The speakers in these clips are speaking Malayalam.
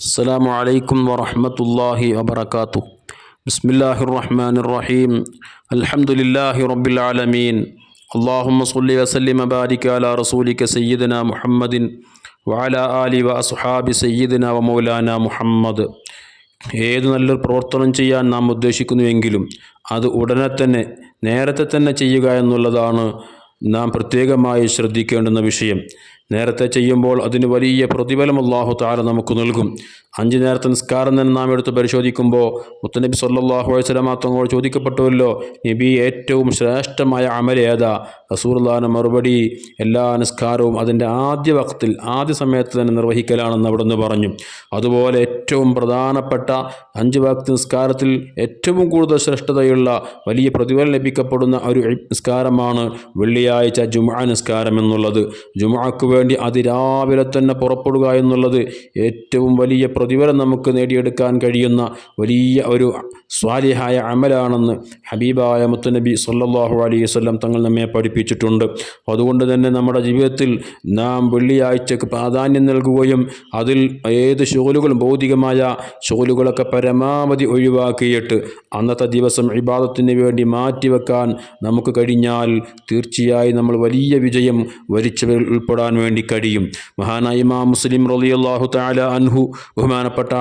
السلام عليكم ورحمة الله وبركاته بسم الله الرحمن الرحيم الحمد لله رب العالمين اللهم صل وسلم وبارك على رسولك سيدنا محمد وعلى آله وأصحاب سيدنا ومولانا മുഹമ്മദ് ഏത് നല്ലൊരു പ്രവർത്തനം ചെയ്യാൻ നാം ഉദ്ദേശിക്കുന്നുവെങ്കിലും അത് ഉടനെ തന്നെ നേരത്തെ തന്നെ ചെയ്യുക എന്നുള്ളതാണ് നാം പ്രത്യേകമായി ശ്രദ്ധിക്കേണ്ടുന്ന വിഷയം നേരത്തെ ചെയ്യുമ്പോൾ അതിന് വലിയ പ്രതിഫലം അള്ളാഹു താര നമുക്ക് നൽകും. അഞ്ച് നേരത്തെ നിസ്കാരം തന്നെ നാം എടുത്ത് പരിശോധിക്കുമ്പോൾ മുത്തനബി സല്ലാഹു തങ്ങളോട് ചോദിക്കപ്പെട്ടുവല്ലോ നബി ഏറ്റവും ശ്രേഷ്ഠമായ അമൽ ഏതാ? റസൂർദാന മറുപടി എല്ലാ നിസ്കാരവും അതിന്റെ ആദ്യ വക്തിൽ ആദ്യ സമയത്ത് തന്നെ നിർവഹിക്കലാണെന്ന് അവിടുന്ന് പറഞ്ഞു. അതുപോലെ ഏറ്റവും പ്രധാനപ്പെട്ട അഞ്ച് വക്ത് നിസ്കാരത്തിൽ ഏറ്റവും കൂടുതൽ ശ്രേഷ്ഠതയുള്ള വലിയ പ്രതിഫലം ലഭിക്കപ്പെടുന്ന ഒരു നിസ്കാരമാണ് വെള്ളിയാഴ്ച ജുമാ നിസ്കാരം എന്നുള്ളത്. ജുമാക്ക് വേണ്ടി അതിരാവിലെ തന്നെ പുറപ്പെടുക എന്നുള്ളത് ഏറ്റവും വലിയ പ്രതിഫലം നമുക്ക് നേടിയെടുക്കാൻ കഴിയുന്ന വലിയ ഒരു സ്വാലിഹായ അമലാണെന്ന് ഹബീബായ മുത്തുനബി സല്ലാഹു അലൈഹി വല്ലം തങ്ങൾ നമ്മെ പഠിപ്പിച്ചിട്ടുണ്ട്. അതുകൊണ്ട് തന്നെ നമ്മുടെ ജീവിതത്തിൽ നാം വെള്ളിയാഴ്ചക്ക് പ്രാധാന്യം നൽകുകയും അതിൽ ഏത് ഷോലുകളും ഭൗതികമായ ഷോലുകളൊക്കെ പരമാവധി ഒഴിവാക്കിയിട്ട് അന്നത്തെ ദിവസം ഇബാദത്തിന് വേണ്ടി മാറ്റിവെക്കാൻ നമുക്ക് കഴിഞ്ഞാൽ തീർച്ചയായും നമ്മൾ വലിയ വിജയം വരിച്ചവരിൽ ഉൾപ്പെടാൻ വേണ്ടി കഴിയും. മഹാനായ ഇമാം മുസ്ലിം റളിയല്ലാഹു താല അൻഹു ബഹുമാനപ്പെട്ട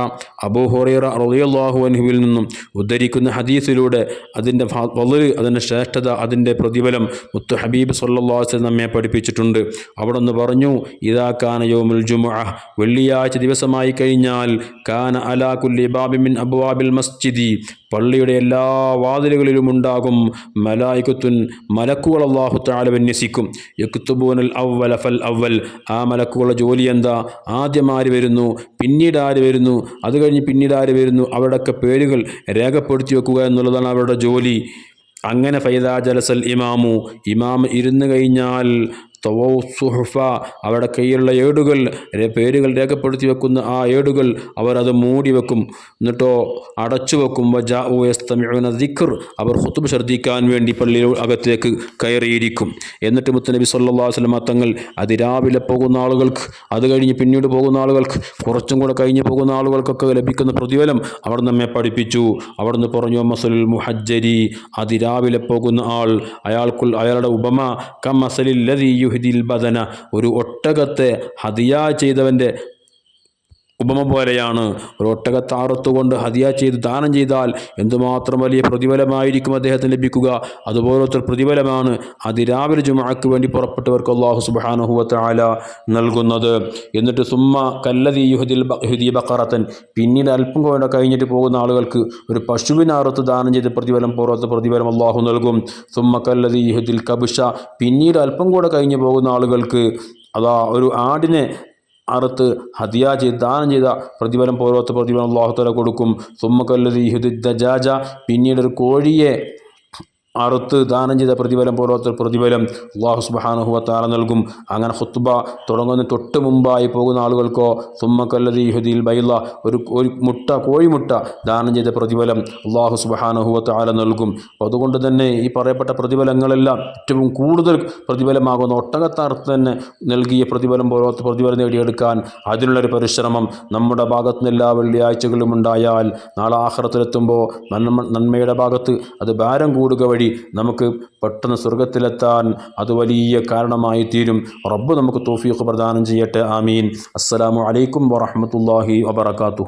അബൂ ഹുറൈറ റളിയല്ലാഹു അൻഹുവിൽ നിന്നും ഉദ്ധരിക്കുന്ന ഹദീസിലൂടെ അതിന്റെ വളരെ അതിന്റെ ശ്രേഷ്ഠത അതിന്റെ പ്രതിഫലം മുത്തു ഹബീബ് സല്ലാസ് നമ്മെ പഠിപ്പിച്ചിട്ടുണ്ട്. അവിടെ നിന്ന് പറഞ്ഞു കാന യൗമുൽ ജുമുഅ വെള്ളിയാഴ്ച ദിവസമായി കഴിഞ്ഞാൽ കാന അലാ കുല്ലി ബാബിമിൻ അബ്വാബിൽ മസ്ജിദി പള്ളിയുടെ എല്ലാ വാതിലുകളിലും ഉണ്ടാകും. മലായിക്കുത്തുൻ മലക്കുകൾ അള്ളാഹു താല വിന്യസിക്കും. യക്തുബൂനൽ അവൽ ഫൽ അവൽ ആ മലക്കുകളുടെ ജോലി എന്താ? ആദ്യം ആര് വരുന്നു? പിന്നീട് ആര് വരുന്നു. അത് കഴിഞ്ഞ് പിന്നീട് ആര് വരുന്നു? അവരുടെയൊക്കെ പേരുകൾ രേഖപ്പെടുത്തി വെക്കുക എന്നുള്ളതാണ് അവരുടെ ജോലി. അങ്ങനെ ഫൈദാ ജലസൽ ഇമാമു. ഇമാം ഇരുന്ന് കഴിഞ്ഞാൽ തവോ സുഹുഫ അവരുടെ കയ്യിലുള്ള ഏടുകൾ പേരുകൾ രേഖപ്പെടുത്തി വെക്കുന്ന ആ ഏടുകൾ അവരത് മൂടി വെക്കും. എന്നിട്ടോ അടച്ചു വെക്കും. വജാസ്തമിഴുന്ന ദിക്കർ അവർ ഹുത്തുബ് ശ്രദ്ധിക്കാൻ വേണ്ടി പള്ളിയിൽ അകത്തേക്ക് കയറിയിരിക്കും. എന്നിട്ട് മുത്തനബി സല്ലാ വസ്ലമ തങ്ങൾ അതിരാവിലെ പോകുന്ന ആളുകൾക്ക് അത് കഴിഞ്ഞ് പിന്നീട് പോകുന്ന ആളുകൾക്ക് കുറച്ചും കൂടെ കഴിഞ്ഞ് പോകുന്ന ആളുകൾക്കൊക്കെ ലഭിക്കുന്ന പ്രതിഫലം അവർ നമ്മെ പഠിപ്പിച്ചു. അവിടുന്ന് പറഞ്ഞു മസലുൽ മുഹജ്ജരി അതിരാവിലെ പോകുന്ന ആൾ അയാൾക്കുൾ അയാളുടെ ഉപമ കം മസലിൽ യുഹിദിൽ ബദന ഒരു ഒട്ടകത്തെ ഹതിയ ചെയ്തവന്റെ ഉപമ പോലെയാണ്. ഒരു ഒട്ടകത്താറത്ത് കൊണ്ട് ഹദിയ ചെയ്ത് ദാനം ചെയ്താൽ എന്തുമാത്രം വലിയ പ്രതിഫലമായിരിക്കും അദ്ദേഹത്തിന് ലഭിക്കുക? അതുപോലത്തെ പ്രതിഫലമാണ് അതിരാവിലെ ജുമാക്ക് വേണ്ടി പുറപ്പെട്ടവർക്ക് അള്ളാഹു സുബാനുഹുവത്ത് ആല നൽകുന്നത്. എന്നിട്ട് സുമ്മ കല്ലതി യുഹദിൽ യുഹദി ബക്കറത്തൻ പിന്നീട് അല്പം കൊണ്ട് കഴിഞ്ഞിട്ട് പോകുന്ന ആളുകൾക്ക് ഒരു പശുവിനറുത്ത് ദാനം ചെയ്ത് പ്രതിഫലം പുറത്ത് പ്രതിഫലം അള്ളാഹു നൽകും. സുമ്മ കല്ലതി യുഹദിൽ കബുഷ. പിന്നീട് അല്പം കൂടെ കഴിഞ്ഞ് പോകുന്ന ആളുകൾക്ക് അതാ ഒരു ആടിനെ അറുത്ത് ഹതിയ ചെയ്ത് ദാനം ചെയ്ത പ്രതിഫലം പോലത്തെ പ്രതിഫലം അള്ളാഹുത്തല കൊടുക്കും. സുമ്മക്കല്ലതി ഹുദുദ്ദജാജ പിന്നീട് ഒരു കോഴിയെ അറുത്ത് ദാനം ചെയ്ത പ്രതിഫലം പോലത്തെ പ്രതിഫലം അള്ളാഹു സുബാനുഹുവത്താല നൽകും. അങ്ങനെ ഹുത്തുബ തുടങ്ങുന്ന തൊട്ട് മുമ്പായി പോകുന്ന ആളുകൾക്കോ സുമ്മക്കല്ലതി ഹുദിൽ ബൈല ഒരു ഒരു മുട്ട കോഴിമുട്ട ദാനം ചെയ്ത പ്രതിഫലം അള്ളാഹു സുബാനുഹുവത്താല നൽകും. അപ്പോൾ അതുകൊണ്ട് തന്നെ ഈ പറയപ്പെട്ട പ്രതിഫലങ്ങളെല്ലാം ഏറ്റവും കൂടുതൽ പ്രതിഫലമാകുന്ന ഒട്ടകത്താർത്ത് തന്നെ നൽകിയ പ്രതിഫലം പോലത്തെ പ്രതിഫലം നേടിയെടുക്കാൻ അതിനുള്ളൊരു പരിശ്രമം നമ്മുടെ ഭാഗത്ത് നിന്ന് എല്ലാ വെള്ളിയാഴ്ചകളും ഉണ്ടായാൽ നാളെ ആഹ്റത്തിലെത്തുമ്പോൾ നന്മ നന്മയുടെ ഭാഗത്ത് അത് ഭാരം കൂടുക വഴി നമുക്ക് പെട്ടെന്ന് സ്വർഗത്തിലെത്താൻ അത് വലിയ കാരണമായി തീരും. റബ്ബ് നമുക്ക് തോഫീഖ് പ്രദാനം ചെയ്യട്ടെ. ആമീൻ. അസ്സലാമു അലൈക്കും വറഹമത്തല്ലാഹി വബർക്കാത്തു